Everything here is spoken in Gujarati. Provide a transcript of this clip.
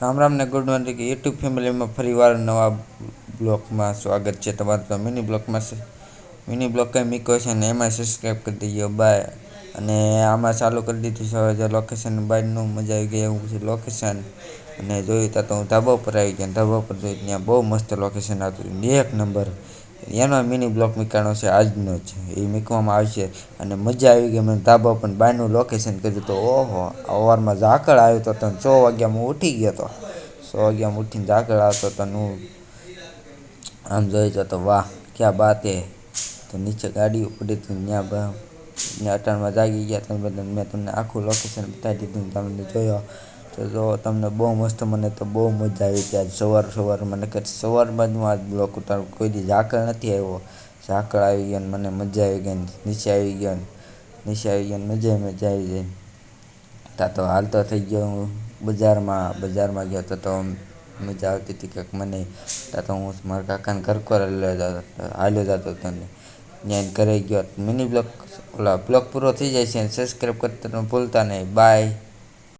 રામ રામ ને ગુડ મોર્નિંગ. યુટ્યુબ ફેમિલીમાં ફરીવાર નવા બ્લોગમાં સ્વાગત છે તમારું તો મિની બ્લોગમાં મિની બ્લોગ કંઈ મીકો છે ને એમાં સબસ્ક્રાઈબ કરી દીધો બાય અને આમાં ચાલુ કરી દીધું છે, હવે જે લોકેશન બાયનું મજા આવી ગઈ, એવું છે લોકેશન અને જોયું તા તો હું ધાબા ઉપર આવી ગયા ધાબા ઉપર જોયું ત્યાં બહુ મસ્ત લોકેશન હતું. એક નંબર એનો મિની બ્લોક મીકાણો છે, આજનો જ એ મૂકવામાં આવશે. અને મજા આવી ગઈ, મને ધાબા પણ બહારનું લોકેશન કર્યું તો, ઓહો અવારમાં ઝાકળ આવ્યો તો તને સો વાગ્યામાં હું ઉઠી ગયો તો. સો વાગ્યામાં ઉઠીને ઝાકળ આવતો તો હું આમ જોઈ જતો, વાહ, ક્યાં બાત હે. તો નીચે ગાડી પડી હતી, ત્યાં અટાણમાં જાગી ગયા તમે બધા, મેં તમને આખું લોકેશન બતાવી દીધું તમને જોયો. તો જો તમને બહુ મસ્ત મને તો બહુ મજા આવી હતી આજ સવાર સવાર મને કે સવારમાં જ હું આજ બ્લોક ઉતારું કોઈ દી ઝાકળ નથી આવ્યો. ઝાકળ આવી ગયો ને મને મજા આવી ગઈ નીચે આવી ગયો ને નીચે આવી ગયો ને મજા મજા આવી ગઈ. તા તો હાલતો થઈ ગયો હું બજારમાં બજારમાં ગયો તો તો મજા આવતી હતી કંઈક મને. તા તો હું મારા કાકાને કરકોર હાલ્યો જતો હતો ને ત્યાં ઘરે ગયો. મિની બ્લોક, ઓલા બ્લોક પૂરો થઈ જાય છે સબસ્ક્રાઈબ કરતા ભૂલતા નહીં. બાય